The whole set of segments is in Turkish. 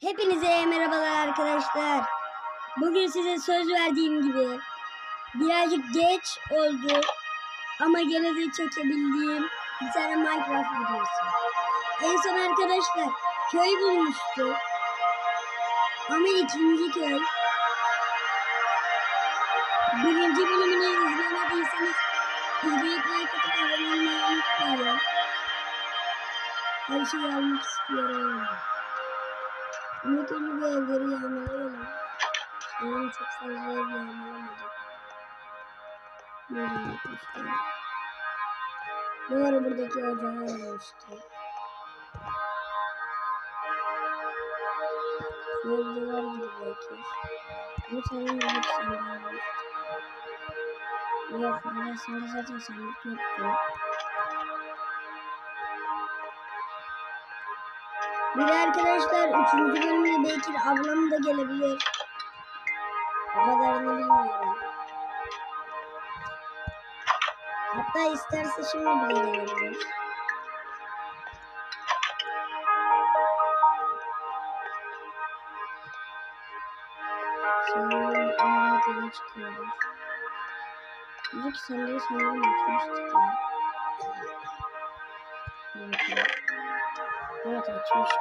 Hepinize merhabalar arkadaşlar. Bugün size söz verdiğim gibi birazcık geç oldu ama gene de çekebildiğim bir tane Minecraft videosu. En son arkadaşlar köy bulmuştuk. Ama ikinci köy. Birinci bölümünü izlemediyseniz izleyip like atıp abone olmayı unutmayın. Her şeyi almak istiyorum. İlk önce bu evleri yağmalayalım. Sanırım çok fazla ev yağmalamadık. Nereye gitmişler? Doğru buradaki ocağı yağmıştı. Evdeler gibi belki. Bu sanırım bir sandığı yağmıştı. Yok burasında zaten sandık yoktu. Bir de arkadaşlar 3. bölümde belki de ablam da gelebilir. O kadarını bilmiyorum. Hatta isterse şimdi bile gelebilir. Sanırım göre çıkıyoruz. Buradaki sandığı sanırım açmıştık ya. Evet. Evet açmışız.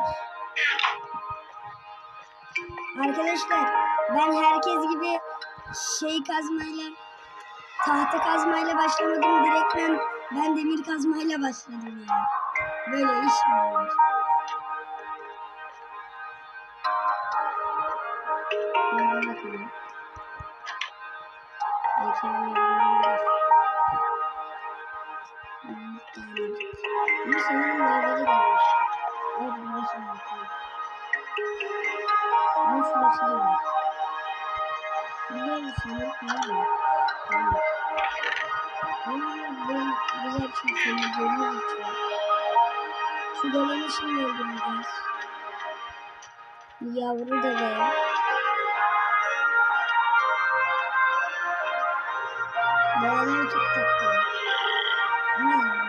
Arkadaşlar ben herkes gibi şey kazmayla tahta kazmayla başlamadım direkt ben, ben demir kazmayla başladım ya. Böyle iş mi olur? Ama sanırım meyveli gelmiş. Şurası musun? Yok? Evet. Ama ben güzel bir şey söylediğimiz için. Şu golemi şimdi öldüreceğiz. Yavru deve. Develer çok tatlı. Ne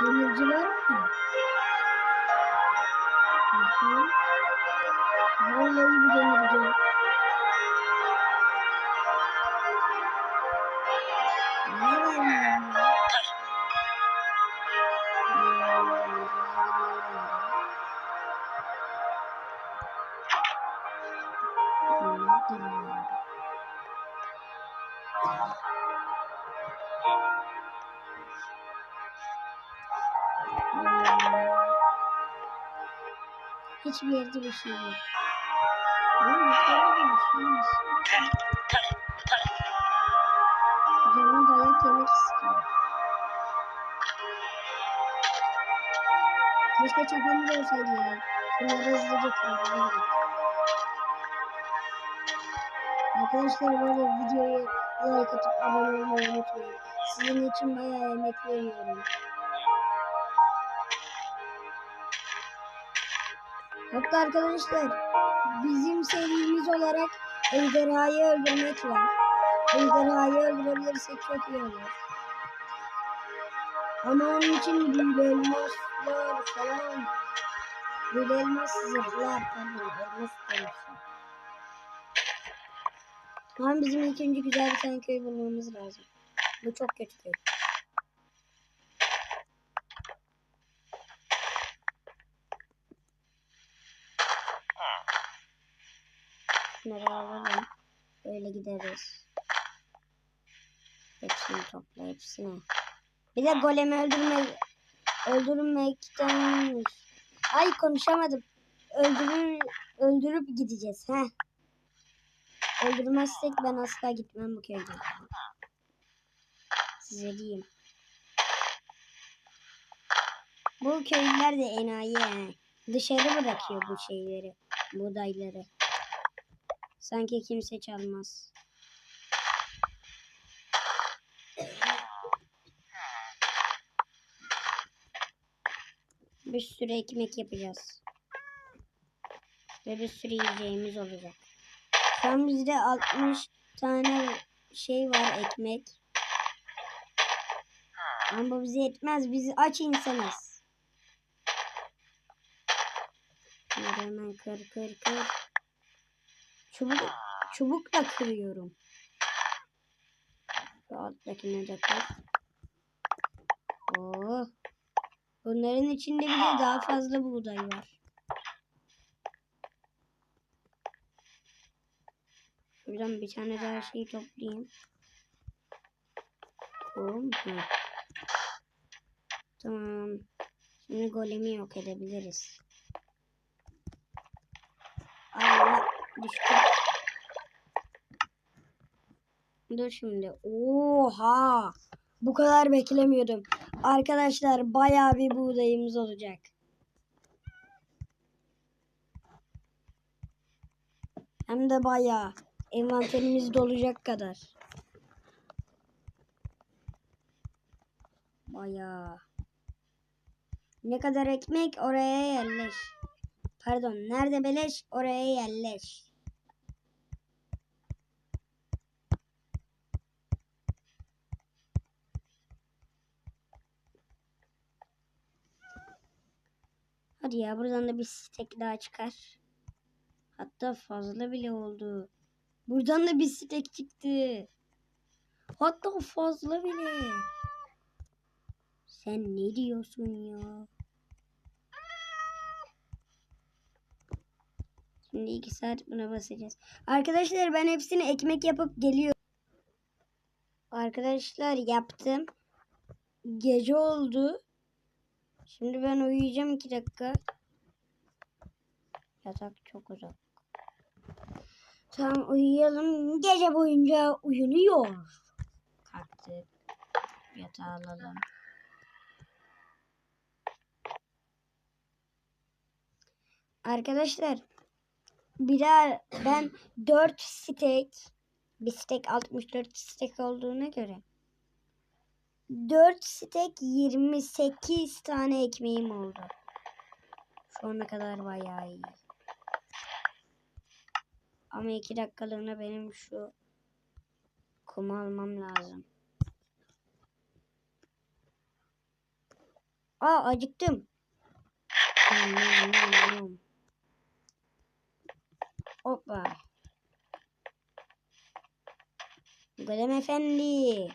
Demirci var mı? Hı hı. Vallahi bir demirci. Ne var Hiçbir yerde şey bir şey yok. Canım dayak yemek istiyor. Keşke çapamız olsaydı ya. Şunları hızlıca kırabilirdik. Arkadaşlar arada videoyu like atıp abone olmayı unutmayın. Sizin için bayağı emek veriyorum. Hatta arkadaşlar bizim serimiz olarak ejderhayı öldürmek var. Ejderhayı öldürebilirsek çok iyi olur. Ama onun için büyülü elmaslar falan büyülü elmas zırhlar pardon elmas demişim. Ama bizim ilk önce güzel bir tane köy bulmamız lazım. Bu çok kötü köy. Şunları alalım. Böyle gideriz. Hepsini topla hepsini. Bir de golemi öldürme öldürmekten ay konuşamadım. Öldürür öldürüp gideceğiz. He. Öldürmezsek ben asla gitmem bu köyden. Size diyeyim. Bu köylüler de enayi. Dışarı bırakıyor bu şeyleri. Buğdayları. Sanki kimse çalmaz. Bir sürü ekmek yapacağız. Ve bir sürü yiyeceğimiz olacak. Şu an bizde 60 tane şey var ekmek. Ama bu bize yetmez. Biz aç insanız. Hemen kır kır kır. Çubuk, çubukla kırıyorum. Şu alttakine de kır. Oo. Bunların içinde bir de daha fazla buğday var. Şuradan bir tane daha şey toplayayım. Tamam. Tamam. Şimdi golemi yok edebiliriz. Allah düştü. Dur şimdi. Oha! Bu kadar beklemiyordum. Arkadaşlar bayağı bir buğdayımız olacak. Hem de bayağı. Envanterimiz dolacak kadar. Bayağı. Ne kadar ekmek oraya yerleş. Pardon, nerede beleş oraya yerleş. Hadi ya buradan da bir stek daha çıkar. Hatta fazla bile oldu. Buradan da bir stek çıktı. Hatta fazla bile. Sen ne diyorsun ya? Şimdi iki saat buna basacağız. Arkadaşlar ben hepsini ekmek yapıp geliyorum. Arkadaşlar yaptım. Gece oldu. Şimdi ben uyuyacağım iki dakika. Yatak çok uzak. Tamam uyuyalım. Gece boyunca uyunuyor. Kalktık. Yatağı alalım. Arkadaşlar bir daha ben 4 steak bir steak 64 steak olduğuna göre 4 steak 28 tane ekmeğim oldu. Şu ana kadar bayağı iyi. Ama 2 dakikalığına benim şu kumu almam lazım. Aa acıktım. Hoppa. Golem efendi.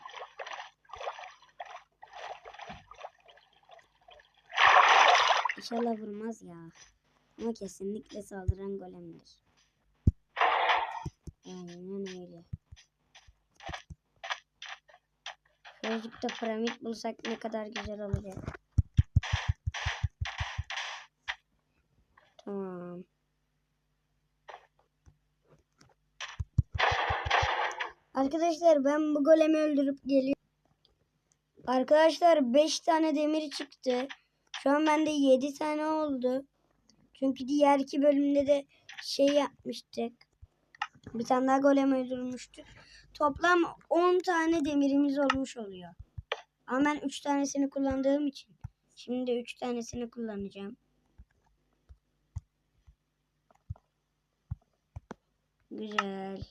İnşallah vurmaz ya. Ama kesinlikle saldıran golemdir. Aynen öyle. Şuracıkta piramit bulsak ne kadar güzel olacak. Tamam. Arkadaşlar ben bu golemi öldürüp geliyorum. Arkadaşlar 5 tane demir çıktı. Şu an bende 7 tane oldu. Çünkü diğer iki bölümde de şey yapmıştık. Bir tane daha golem öldürmüştük. Toplam 10 tane demirimiz olmuş oluyor. Ama ben 3 tanesini kullandığım için. Şimdi 3 tanesini kullanacağım. Güzel.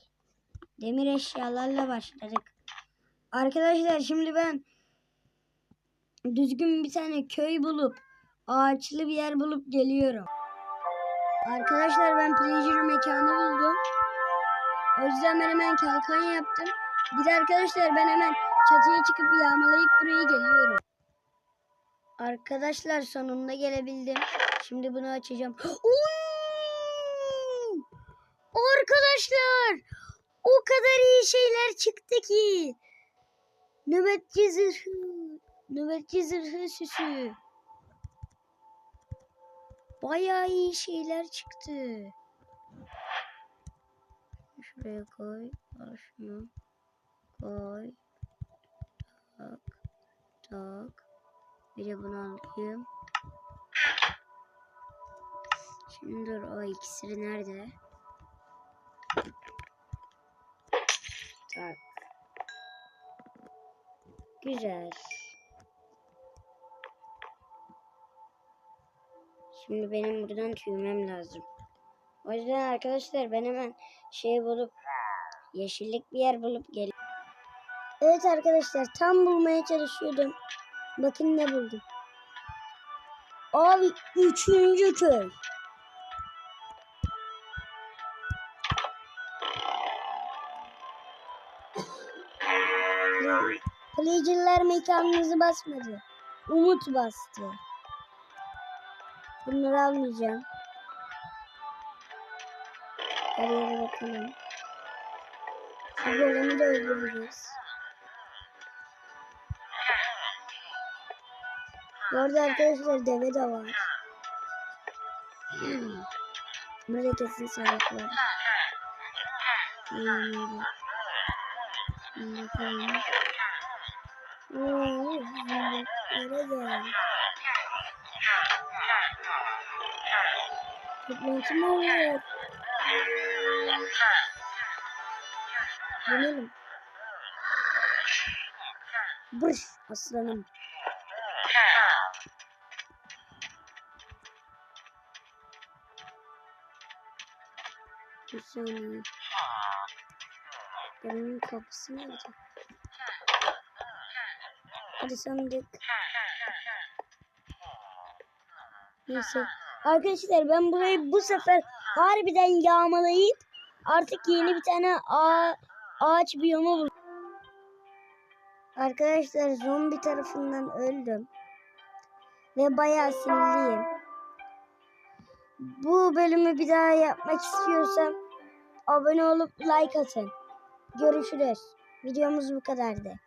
Demir eşyalarla başladık. Arkadaşlar şimdi ben düzgün bir tane köy bulup ağaçlı bir yer bulup geliyorum. Arkadaşlar ben pleasure mekanı buldum. O yüzden ben hemen kalkan yaptım. Bir de arkadaşlar ben hemen çatıya çıkıp yağmalayıp buraya geliyorum. Arkadaşlar sonunda gelebildim. Şimdi bunu açacağım. Arkadaşlar o kadar iyi şeyler çıktı ki. Nöbetçi zırhı. Nöbetçi zırhı süsü. Bayağı iyi şeyler çıktı. Şuraya koy. Şunu. Koy. Tak. Tak. Bir de bunu alayım. Şimdi dur o ikisini nerede? Tak. Güzel. Şimdi benim buradan tüymem lazım. O yüzden arkadaşlar ben hemen şey bulup yeşillik bir yer bulup gel. Evet arkadaşlar tam bulmaya çalışıyordum. Bakın ne buldum. Abi üçüncü köy. Player'lar mekanınızı basmadı. Umut bastı. Bunları almayacağım. Her yere bakalım. Şu golemi de öldüreceğiz. Bu arada arkadaşlar deve de var. Hmm. Burada kesin sağlık var. Hmm. Bakalım. Oo, zümrütlere gel. Toplantı mı oluyor? Dönelim. Brş aslanım. Bir saniye. Buranın kapısı nerede? Hadi sandık. Neyse. Arkadaşlar ben burayı bu sefer harbiden yağmalayıp artık yeni bir tane ağa, ağaç biyomu buldum. Arkadaşlar zombi tarafından öldüm. Ve bayağı sinirliyim. Bu bölümü bir daha yapmak istiyorsam abone olup like atın. Görüşürüz. Videomuz bu kadardı.